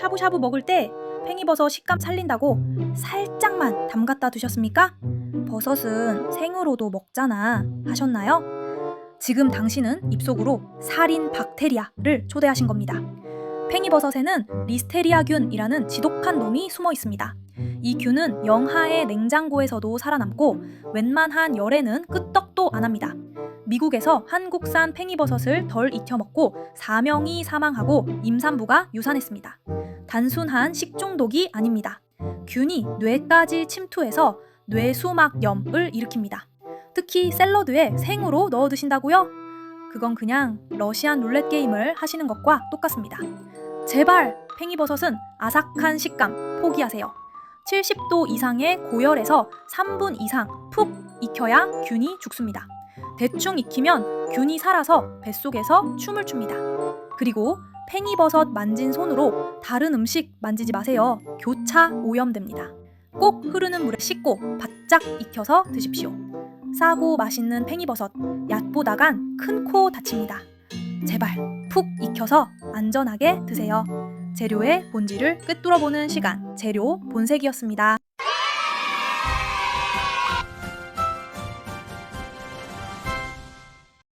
샤브샤브 먹을 때 팽이버섯 식감 살린다고 살짝만 담갔다 두셨습니까? 버섯은 생으로도 먹잖아 하셨나요? 지금 당신은 입속으로 살인 박테리아를 초대하신 겁니다. 팽이버섯에는 리스테리아균이라는 지독한 놈이 숨어 있습니다. 이 균은 영하의 냉장고에서도 살아남고 웬만한 열에는 끄떡도 안 합니다. 미국에서 한국산 팽이버섯을 덜 익혀 먹고 4명이 사망하고 임산부가 유산했습니다. 단순한 식중독이 아닙니다. 균이 뇌까지 침투해서 뇌수막염을 일으킵니다. 특히 샐러드에 생으로 넣어 드신다고요? 그건 그냥 러시안 룰렛 게임을 하시는 것과 똑같습니다. 제발 팽이버섯은 아삭한 식감 포기하세요. 70도 이상의 고열에서 3분 이상 푹 익혀야 균이 죽습니다. 대충 익히면 균이 살아서 뱃속에서 춤을 춥니다. 그리고 팽이버섯 만진 손으로 다른 음식 만지지 마세요. 교차 오염됩니다. 꼭 흐르는 물에 씻고 바짝 익혀서 드십시오. 싸고 맛있는 팽이버섯, 얕보다간 큰 코 다칩니다. 제발 푹 익혀서 안전하게 드세요. 재료의 본질을 꿰뚫어보는 시간, 재료 본색이었습니다.